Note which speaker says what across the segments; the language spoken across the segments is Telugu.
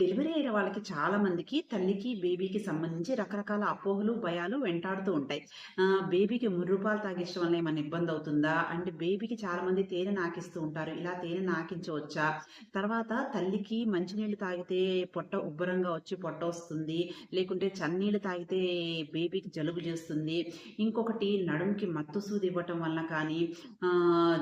Speaker 1: డెలివరీ అయిన వాళ్ళకి చాలా మందికి తల్లికి, బేబీకి సంబంధించి రకరకాల అపోహలు, భయాలు వెంటాడుతూ ఉంటాయి. బేబీకి ముర్రుపాలు తాగించడం వల్ల ఏమైనా ఇబ్బంది అవుతుందా అంటే బేబీకి చాలామంది తేనె నాకిస్తూ ఉంటారు. ఇలా తేనె నాకించవచ్చా? తర్వాత తల్లికి మంచినీళ్ళు తాగితే పొట్ట ఉబ్బరంగా వచ్చి పొట్ట వస్తుంది లేకుంటే చన్నీళ్ళు తాగితే బేబీకి జలుబు చేస్తుంది. ఇంకొకటి నడుంకి మత్తు సూది ఇవ్వటం వలన కానీ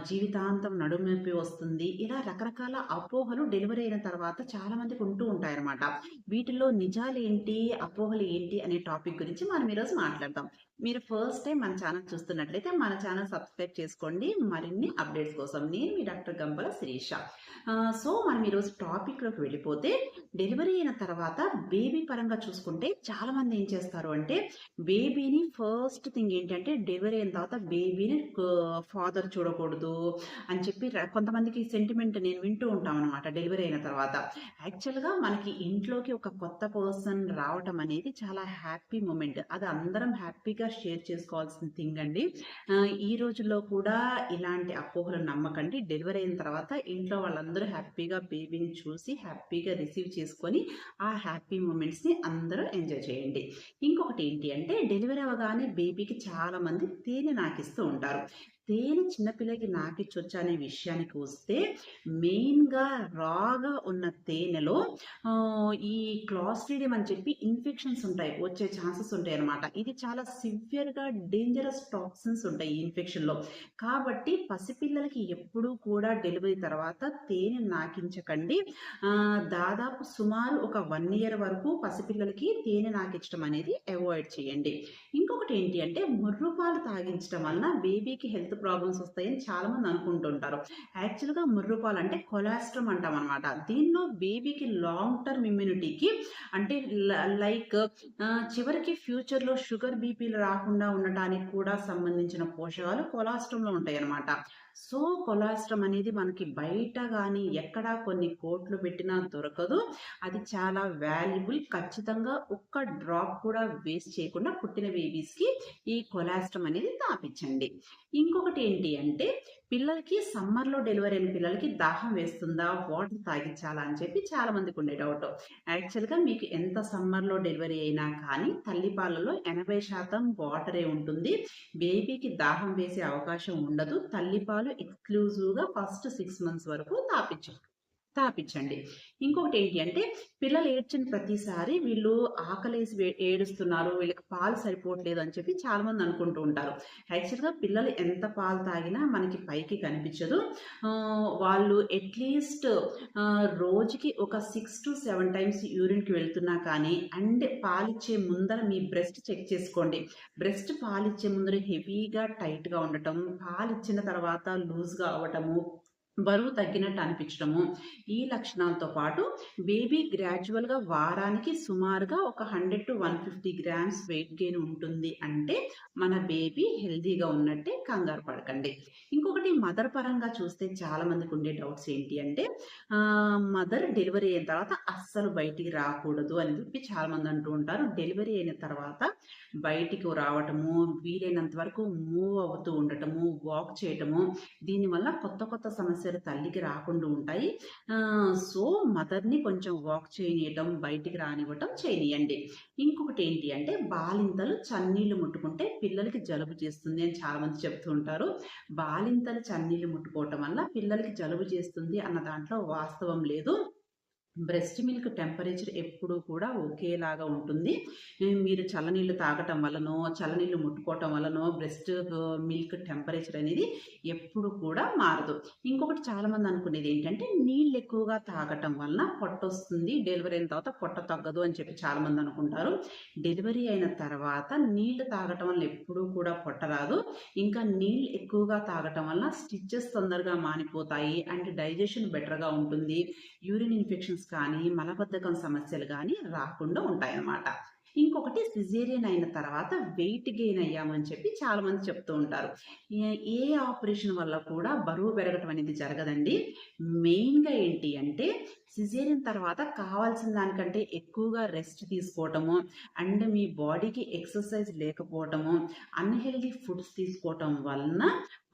Speaker 1: జీవితాంతం నడుము నొప్పి వస్తుంది. ఇలా రకరకాల అపోహలు డెలివరీ అయిన తర్వాత చాలా మందికి ఉంటూ ఉంటాయన్నమాట. నిజాలు నిజాలేంటి? అపోహలు ఏంటి? అనే టాపిక్ గురించి మనం ఈరోజు మాట్లాడదాం. మీరు ఫస్ట్ టైం మన ఛానల్ చూస్తున్నట్లయితే మన ఛానల్ సబ్స్క్రైబ్ చేసుకోండి. మరిన్ని అప్డేట్స్ కోసం. నేను మీ డాక్టర్ గంపల శిరీష. సో మనం ఈరోజు టాపిక్‌లోకి వెళ్ళిపోతే డెలివరీ అయిన తర్వాత బేబీ పరంగా చూసుకుంటే చాలామంది ఏం చేస్తారు అంటే బేబీని ఫస్ట్ థింగ్ ఏంటంటే డెలివరీ అయిన తర్వాత బేబీని ఫాదర్ చూడకూడదు అని చెప్పి కొంతమందికి సెంటిమెంట్ నేను వింటూ ఉంటాం అనమాట డెలివరీ అయిన తర్వాత. యాక్చువల్‌గా మనకి ఇంట్లోకి ఒక కొత్త పర్సన్ రావటం అనేది చాలా హ్యాపీ మూమెంట్. అది అందరం హ్యాపీగా షేర్ చేసుకోవాల్సిన థింగ్ అండి. ఈ రోజుల్లో కూడా ఇలాంటి అపోహలు నమ్మకండి. డెలివరీ అయిన తర్వాత ఇంట్లో వాళ్ళందరూ హ్యాపీగా బేబీని చూసి హ్యాపీగా రిసీవ్ చేసుకొని ఆ హ్యాపీ మూమెంట్స్‌ని అందరూ ఎంజాయ్ చేయండి. ఇంకొకటి ఏంటి అంటే డెలివరీ అవ్వగానే బేబీకి చాలామంది తేనె నాకిస్తూ ఉంటారు. తేనె చిన్నపిల్లకి నాకిచ్చొచ్చా అనే విషయానికి వస్తే మెయిన్‌గా రాగా ఉన్న తేనెలో ఈ క్లాస్ట్రీడియం అని చెప్పి ఇన్ఫెక్షన్స్ ఉంటాయి. వచ్చే ఛాన్సెస్ ఉంటాయి అనమాట ఇది చాలా సివియర్‌గా డేంజరస్ టాక్సిన్స్ ఉంటాయి ఈ ఇన్ఫెక్షన్‌లో. కాబట్టి పసిపిల్లలకి ఎప్పుడూ కూడా డెలివరీ తర్వాత తేనె నాకించకండి. దాదాపు సుమారు ఒక వన్ ఇయర్ వరకు పసిపిల్లలకి తేనె నాకించడం అనేది అవాయిడ్ చేయండి. ఇంకొకటి ఏంటి అంటే ముర్రుపాలు తాగించడం వలన బేబీకి హెల్త్ ప్రాబ్లమ్స్ వస్తాయని చాలామంది అనుకుంటుంటారు. యాక్చువల్‌గా ముర్రుపాలు అంటే కొలాస్ట్రమ్ అంటామనమాట. దీనిలో బేబీకి లాంగ్ టర్మ్ ఇమ్యూనిటీకి అంటే ల లైక్ చివరికి ఫ్యూచర్‌లో షుగర్, బీపీలు రాకుండా ఉండటానికి కూడా సంబంధించిన పోషకాలు కొలస్ట్రంలో ఉంటాయి అనమాట సో, కొలాస్ట్రమ్ అనేది మనకి బయట కానీ ఎక్కడ కొన్ని కోట్లు పెట్టినా దొరకదు. అది చాలా వాల్యుబుల్. ఖచ్చితంగా ఒక్క డ్రాప్ కూడా వేస్ట్ చేయకుండా పుట్టిన బేబీస్‌కి ఈ కొలాస్ట్రమ్ అనేది తాపించండి ఇంకొక ఇంకొకటి ఏంటి అంటే పిల్లలకి సమ్మర్‌లో డెలివరీ అయిన పిల్లలకి దాహం వేస్తుందా? వాటర్ తాగిచ్చాలా? అని చెప్పి చాలామందికి ఉండే డౌట్. యాక్చువల్‌గా మీకు ఎంత సమ్మర్‌లో డెలివరీ అయినా కానీ తల్లిపాలలో ఎనభై శాతం వాటరే ఉంటుంది. బేబీకి దాహం వేసే అవకాశం ఉండదు. తల్లిపాలు ఎక్స్‌క్లూజివ్‌గా ఫస్ట్ సిక్స్ మంత్స్ వరకు తాపించారు స్థాపించండి ఇంకొకటి ఏంటి అంటే పిల్లలు ఏడ్చిన ప్రతిసారి వీళ్ళు ఆకలేసి ఏడుస్తున్నారు. వీళ్ళకి పాలు సరిపోవట్లేదు అని చెప్పి చాలామంది అనుకుంటూ ఉంటారు. యాక్చువల్‌గా పిల్లలు ఎంత పాలు తాగినా మనకి పైకి కనిపించదు. వాళ్ళు అట్‌లీస్ట్ రోజుకి ఒక 6-7 టైమ్స్ యూరిన్‌కి వెళ్తున్నా కానీ అండ్ పాలిచ్చే ముందర మీ బ్రెస్ట్ చెక్ చేసుకోండి. బ్రెస్ట్ పాలిచ్చే ముందర హెవీగా టైట్‌గా ఉండటం, పాలిచ్చిన తర్వాత లూజ్‌గా అవ్వటము, బరువు తగ్గినట్టు అనిపించడము. ఈ లక్షణాలతో పాటు బేబీ గ్రాడ్యువల్‌గా వారానికి సుమారుగా ఒక 100-150 గ్రామ్స్ వెయిట్ గెయిన్ ఉంటుంది అంటే మన బేబీ హెల్తీగా ఉన్నట్టే కంగారు పడకండి. ఇంకొకటి మదర్ పరంగా చూస్తే చాలామందికి ఉండే డౌట్స్ ఏంటి అంటే మదర్ డెలివరీ అయిన తర్వాత అస్సలు బయటికి రాకూడదు అని చెప్పి చాలామంది అంటూ ఉంటారు. డెలివరీ అయిన తర్వాత బయటికి రావటము, వీలైనంత వరకు మూవ్ అవుతూ ఉండటము, వాక్ చేయటము దీనివల్ల కొత్త కొత్త సమస్యలు తల్లికి రాకుండా ఉంటాయి. సో, మదర్‌ని కొంచెం వాక్ చేయనీయటం, బయటికి రానివ్వటం చేయనీయండి. ఇంకొకటి ఏంటి అంటే బాలింతలు చన్నీళ్ళు ముట్టుకుంటే పిల్లలకి జలుబు చేస్తుంది అని చాలామంది చెప్తూ ఉంటారు. బాలింతలు చన్నీళ్ళు ముట్టుకోవటం వల్ల పిల్లలకి జలుబు చేస్తుంది అన్న దాంట్లో వాస్తవం లేదు. బ్రెస్ట్ మిల్క్ టెంపరేచర్ ఎప్పుడూ కూడా ఒకేలాగా ఉంటుంది. మీరు చల్లనీళ్ళు తాగటం వలనో చల్లనీళ్ళు ముట్టుకోవటం వలనో బ్రెస్ట్ మిల్క్ టెంపరేచర్ అనేది ఎప్పుడు కూడా మారదు. ఇంకొకటి చాలామంది అనుకునేది ఏంటంటే నీళ్ళు ఎక్కువగా తాగటం వలన పొట్ట వస్తుంది డెలివరీ అయిన తర్వాత పొట్ట తగ్గదు అని చెప్పి చాలామంది అనుకుంటారు. డెలివరీ అయిన తర్వాత నీళ్ళు తాగటం వల్ల ఎప్పుడూ కూడా పొట్ట రాదు. ఇంకా నీళ్ళు ఎక్కువగా తాగటం వల్ల స్టిచ్చెస్ తొందరగా మానిపోతాయి. అండ్ డైజెషన్ బెటర్‌గా ఉంటుంది. యూరిన్ ఇన్ఫెక్షన్స్ కానీ, మలబద్ధకం సమస్యలు కానీ రాకుండా ఉంటాయన్నమాట. ఇంకొకటి సిజేరియన్ అయిన తర్వాత వెయిట్ గెయిన్ అయ్యామని చెప్పి చాలామంది చెప్తూ ఉంటారు. ఏ ఆపరేషన్ వల్ల కూడా బరువు పెరగటం అనేది జరగదండి. మెయిన్‌గా ఏంటి అంటే సిజేరియన్ తర్వాత కావాల్సిన దానికంటే ఎక్కువగా రెస్ట్ తీసుకోవటము అండ్ మీ బాడీకి ఎక్సర్సైజ్ లేకపోవటము అన్హెల్దీ ఫుడ్స్ తీసుకోవటం వలన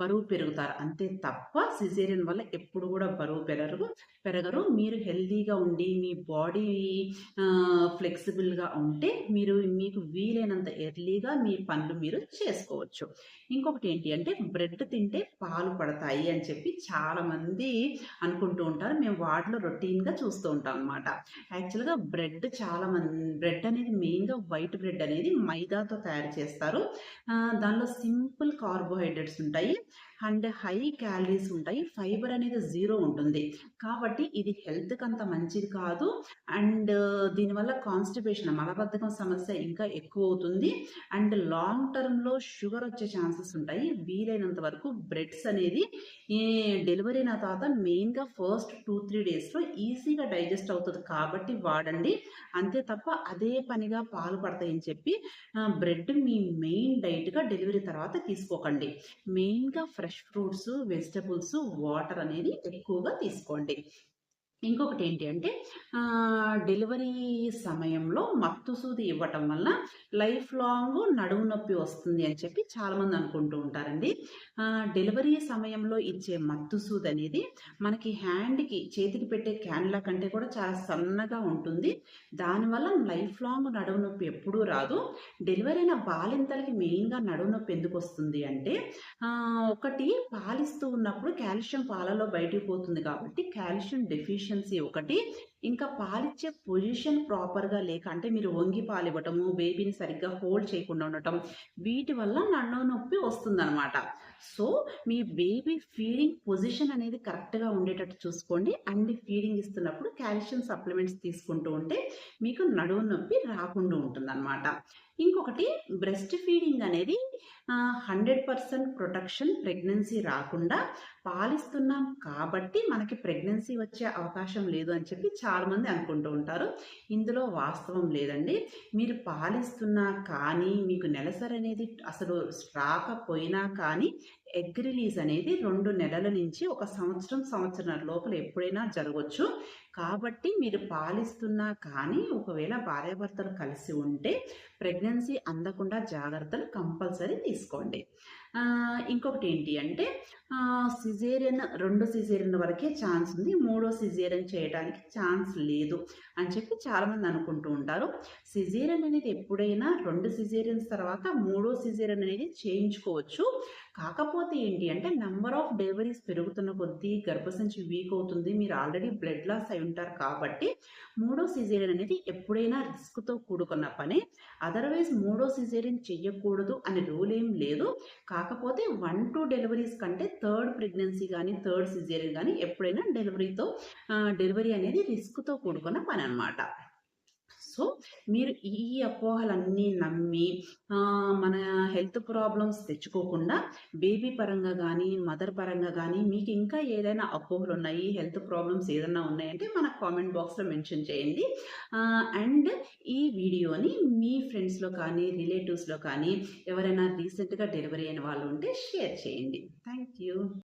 Speaker 1: బరువు పెరుగుతారు. అంతే తప్ప సిజేరియన్ వల్ల ఎప్పుడు కూడా బరువు పెరగరు పెరగరు. మీరు హెల్దీగా ఉండి మీ బాడీ ఫ్లెక్సిబుల్గా ఉంటే మీరు మీకు వీలైనంత ఎర్లీగా మీ పనులు మీరు చేసుకోవచ్చు. ఇంకొకటి ఏంటి అంటే బ్రెడ్ తింటే పాలు పడతాయి అని చెప్పి చాలామంది అనుకుంటూ ఉంటారు. మేము వాటిలో మెయిన్గా చూస్తూ ఉంటాం అనమాట యాక్చువల్గా బ్రెడ్ చాలా మంది బ్రెడ్ అనేది మెయిన్గా వైట్ బ్రెడ్ అనేది మైదాతో తయారు చేస్తారు. దానిలో సింపుల్ కార్బోహైడ్రేట్స్ ఉంటాయి. అండ్ హై క్యాలరీస్ ఉంటాయి. ఫైబర్ అనేది జీరో ఉంటుంది. కాబట్టి ఇది హెల్త్కి అంత మంచిది కాదు. అండ్ దీనివల్ల కాన్స్టిపేషన్ మలబద్ధకం సమస్య ఇంకా ఎక్కువ అవుతుంది. అండ్ లాంగ్ టర్మ్లో షుగర్ వచ్చే ఛాన్సెస్ ఉంటాయి. వీలైనంత వరకు బ్రెడ్స్ అనేది డెలివరీ అయిన తర్వాత మెయిన్గా ఫస్ట్ టూ త్రీ డేస్లో ఈజీగా డైజెస్ట్ అవుతుంది. కాబట్టి వాడండి. అంతే తప్ప అదే పనిగా పాలు పడతాయని చెప్పి బ్రెడ్ మీ మెయిన్ డైట్గా డెలివరీ తర్వాత తీసుకోకండి. మెయిన్గా ఫ్రెష్ ఫ్రూట్స్ వెజిటబుల్స్ వాటర్ అనేది ఎక్కువగా తీసుకోండి. ఇంకొకటి ఏంటి అంటే డెలివరీ సమయంలో మత్తు సూది ఇవ్వటం వల్ల లైఫ్ లాంగ్ నడుము నొప్పి వస్తుంది అని చెప్పి చాలామంది అనుకుంటూ ఉంటారండి. డెలివరీ సమయంలో ఇచ్చే మత్తు సూది అనేది మనకి హ్యాండ్కి చేతికి పెట్టే క్యాన్ల కంటే కూడా చాలా సన్నగా ఉంటుంది. దానివల్ల లైఫ్ లాంగ్ నడుము నొప్పి ఎప్పుడూ రాదు. డెలివరీ అయిన బాలింతలకి మెయిన్గా నడుము నొప్పి ఎందుకు వస్తుంది అంటే ఒకటి పాలిస్తూ ఉన్నప్పుడు కాల్షియం పాలలో బయటికి పోతుంది కాబట్టి కాల్షియం డెఫిషియన్సీ ఒకటి. ఇంకా పాలిచ్చే పొజిషన్ ప్రాపర్గా లేక అంటే మీరు వంగి పాలివ్వటము బేబీని సరిగ్గా హోల్డ్ చేయకుండా ఉండటం వీటి వల్ల నన్ను నొప్పి వస్తుందన్నమాట. సో మీ బేబీ ఫీడింగ్ పొజిషన్ అనేది కరెక్ట్గా ఉండేటట్టు చూసుకోండి. అండ్ ఫీడింగ్ ఇస్తున్నప్పుడు కాల్షియం సప్లిమెంట్స్ తీసుకుంటూ ఉంటే మీకు నడువు నొప్పి రాకుండా ఉంటుందన్నమాట. ఇంకొకటి బ్రెస్ట్ ఫీడింగ్ అనేది హండ్రెడ్ పర్సెంట్ ప్రొటెక్షన్ ప్రెగ్నెన్సీ రాకుండా పాలిస్తున్నాం కాబట్టి మనకి ప్రెగ్నెన్సీ వచ్చే అవకాశం లేదు అని చెప్పి చాలామంది అనుకుంటూ ఉంటారు. ఇందులో వాస్తవం లేదండి. మీరు పాలిస్తున్నా కానీ మీకు నెలసరి అనేది అసలు రాకపోయినా కానీ ఎగ్ రిలీజ్ అనేది రెండు నెలల నుంచి ఒక సంవత్సరం సంవత్సరం లోపల ఎప్పుడైనా జరగవచ్చు కాబట్టి మీరు పాలిస్తున్నా కానీ ఒకవేళ భార్యాభర్తలు కలిసి ఉంటే ప్రెగ్నెన్సీ అందకుండా జాగ్రత్తలు కంపల్సరీ తీసుకోండి. ఇంకొకటి ఏంటి అంటే సిజేరియన్ రెండు సిజేరియన్ వరకే ఛాన్స్ ఉంది. మూడో సిజేరియన్ చేయడానికి ఛాన్స్ లేదు అని చెప్పి చాలామంది అనుకుంటూ ఉంటారు. సిజేరియన్ అనేది ఎప్పుడైనా రెండు సిజేరియన్స్ తర్వాత మూడో సిజేరియన్ అనేది చేయించుకోవచ్చు. కాకపోతే ఏంటి అంటే నెంబర్ ఆఫ్ డెలివరీస్ పెరుగుతున్న కొద్దీ గర్భసంచి వీక్ అవుతుంది. మీరు ఆల్రెడీ బ్లడ్ లాస్ అయి ఉంటారు కాబట్టి మూడో సిజేరియన్ అనేది ఎప్పుడైనా రిస్క్తో కూడుకున్న పని. అదర్వైజ్ మూడో సిజేరియన్ చెయ్యకూడదు అనే రూల్ ఏం లేదు. కాకపోతే వన్ టూ డెలివరీస్ కంటే థర్డ్ ప్రెగ్నెన్సీ కానీ థర్డ్ సిజేరియన్ కానీ ఎప్పుడైనా డెలివరీతో డెలివరీ అనేది రిస్క్తో కూడుకున్న పని అనమాట సో మీరు ఈ అపోహలన్నీ నమ్మి మన హెల్త్ ప్రాబ్లమ్స్ తెచ్చుకోకుండా బేబీ పరంగా కానీ మదర్ పరంగా కానీ మీకు ఇంకా ఏదైనా అపోహలు ఉన్నాయి హెల్త్ ప్రాబ్లమ్స్ ఏదైనా ఉన్నాయంటే మన కామెంట్ బాక్స్లో మెన్షన్ చేయండి. అండ్ ఈ వీడియోని మీ ఫ్రెండ్స్లో కానీ రిలేటివ్స్లో కానీ ఎవరైనా రీసెంట్గా డెలివరీ అయిన వాళ్ళు ఉంటే షేర్ చేయండి. Thank you.